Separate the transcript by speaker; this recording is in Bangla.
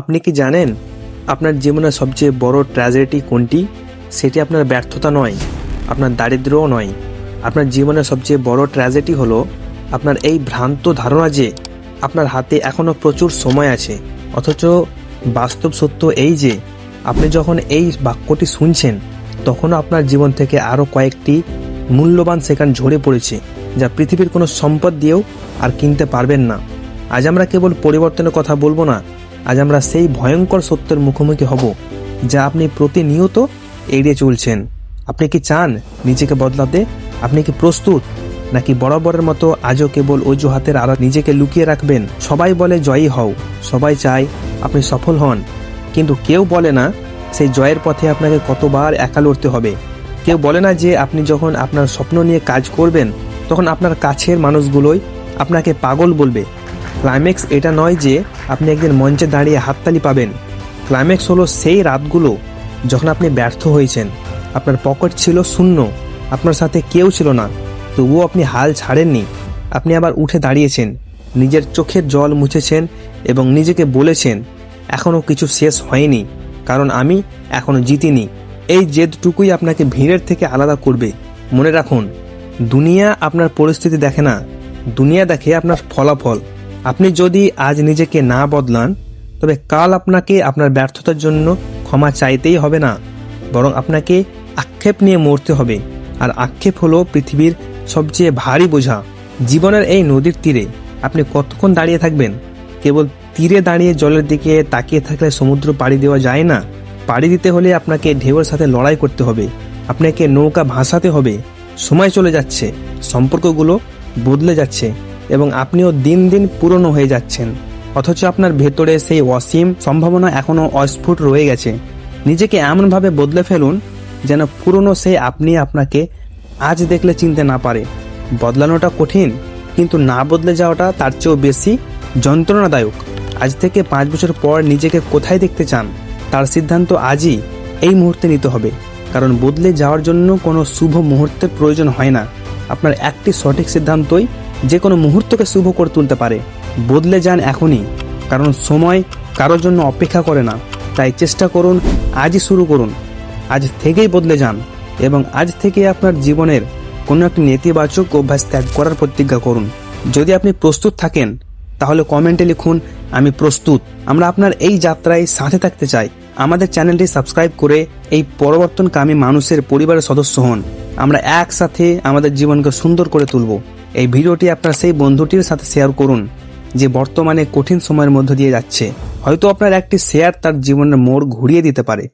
Speaker 1: আপনি কি জানেন আপনার জীবনের সবচেয়ে বড় ট্র্যাজেডি কোনটি? সেটি আপনার ব্যর্থতা নয়, আপনার দারিদ্র্যও নয়। আপনার জীবনের সবচেয়ে বড় ট্র্যাজেডি হলো আপনার এই ভ্রান্ত ধারণা যে আপনার হাতে এখনও প্রচুর সময় আছে। অথচ বাস্তব সত্য এই যে, আপনি যখন এই বাক্যটি শুনছেন, তখনও আপনার জীবন থেকে আরও কয়েকটি মূল্যবান সেকেন্ড ঝরে পড়েছে, যা পৃথিবীর কোনো সম্পদ দিয়েও আর কিনতে পারবেন না। আজ আমরা কেবল পরিবর্তনের কথা বলব না আজ আমরা সেই ভয়ঙ্কর সত্যের মুখোমুখি হব, যা আপনি প্রতিনিয়ত এড়িয়ে চলছেন। আপনি কি চান নিজেকে বদলাতে? আপনি কি প্রস্তুত? নাকি বরাবরের মতো আজও কেবল অজুহাতের আড়া নিজেকে লুকিয়ে রাখবেন? সবাই বলে জয়ী হও, সবাই চায় আপনি সফল হন। কিন্তু কেউ বলে না, সেই জয়ের পথে আপনাকে কতবার একা লড়তে হবে। কেউ বলে না যে আপনি যখন আপনার স্বপ্ন নিয়ে কাজ করবেন, তখন আপনার কাছের মানুষগুলোই আপনাকে পাগল বলবে। ক্লাইম্যাক্স এটা নয় যে আপনি একদিন মঞ্চে দাঁড়িয়ে হাততালি পাবেন। ক্লাইম্যাক্স হলো সেই রাতগুলো যখন আপনি ব্যর্থ হয়েছেন। আপনার পকেট ছিল শূন্য, আপনার সাথে কেউ ছিল না, তবুও আপনি হাল ছাড়েননি। আপনি আবার উঠে দাঁড়িয়েছেন, নিজের চোখের জল মুছেছেন এবং নিজেকে বলেছেন এখনও কিছু শেষ হয়নি, কারণ আমি এখনও জিতিনি। এই জেদটুকুই আপনাকে ভিড়ের থেকে আলাদা করবে। মনে রাখুন, দুনিয়া আপনার পরিস্থিতি দেখে না, দুনিয়া দেখে আপনার ফলাফল। আপনি যদি আজ নিজেকে না বদলান, তবে কাল আপনাকে আপনার ব্যর্থতার জন্য ক্ষমা চাইতেই হবে না, বরং আপনাকে আক্ষেপ নিয়ে মরতে হবে। আর আক্ষেপ হলো পৃথিবীর সবচেয়ে ভারী বোঝা। জীবনের এই নদীর তীরে আপনি কতক্ষণ দাঁড়িয়ে থাকবেন? কেবল তীরে দাঁড়িয়ে জলের দিকে তাকিয়ে থাকলে সমুদ্র পাড়ি দেওয়া যায় না? পাড়ি দিতে হলে আপনাকে ঢেউয়ের সাথে লড়াই করতে হবে। আপনাকে নৌকা ভাসাতে হবে। সময় চলে যাচ্ছে। সম্পর্কগুলো বদলে যাচ্ছে। এবং আপনিও দিন দিন পুরনো হয়ে যাচ্ছেন। অথচ আপনার ভেতরে সেই অসীম সম্ভাবনা এখনও অস্ফুট রয়ে গেছে। নিজেকে এমনভাবে বদলে ফেলুন, যেন পুরনো সেই আপনি আপনাকে আজ দেখলে চিনতে না পারে। বদলানোটা কঠিন, কিন্তু না বদলে যাওয়াটা তার চেয়েও বেশি যন্ত্রণাদায়ক। আজ থেকে পাঁচ বছর পর নিজেকে কোথায় দেখতে চান? তার সিদ্ধান্ত আজই এই মুহূর্তে নিতে হবে। কারণ বদলে যাওয়ার জন্য কোনো শুভ মুহূর্তের প্রয়োজন হয় না। আপনার একটি সঠিক সিদ্ধান্তই যে কোনো মুহূর্তকে শুভ করে তুলতে পারে। বদলে যান এখনই, কারণ সময় কারোর জন্য অপেক্ষা করে না। তাই চেষ্টা করুন, আজই শুরু করুন। আজ থেকেই বদলে যান এবং আজ থেকে আপনার জীবনের কোনো একটি নেতিবাচক অভ্যাস ত্যাগ করার প্রতিজ্ঞা করুন। যদি আপনি প্রস্তুত থাকেন, তাহলে কমেন্টে লিখুন, আমি প্রস্তুত। আমরা আপনার এই যাত্রায় সাথে থাকতে চাই। আমাদের চ্যানেলটি সাবস্ক্রাইব করে এই পরিবর্তনকামী মানুষের পরিবারের সদস্য হন। আমরা একসাথে আমাদের জীবনকে সুন্দর করে তুলব। এই ভিডিওটি আপনার সেই বন্ধুটির সাথে শেয়ার করুন, যে বর্তমানে কঠিন সময়ের মধ্য দিয়ে যাচ্ছে। হয়তো আপনার একটি শেয়ার তার জীবনের মোড় ঘুরিয়ে দিতে পারে।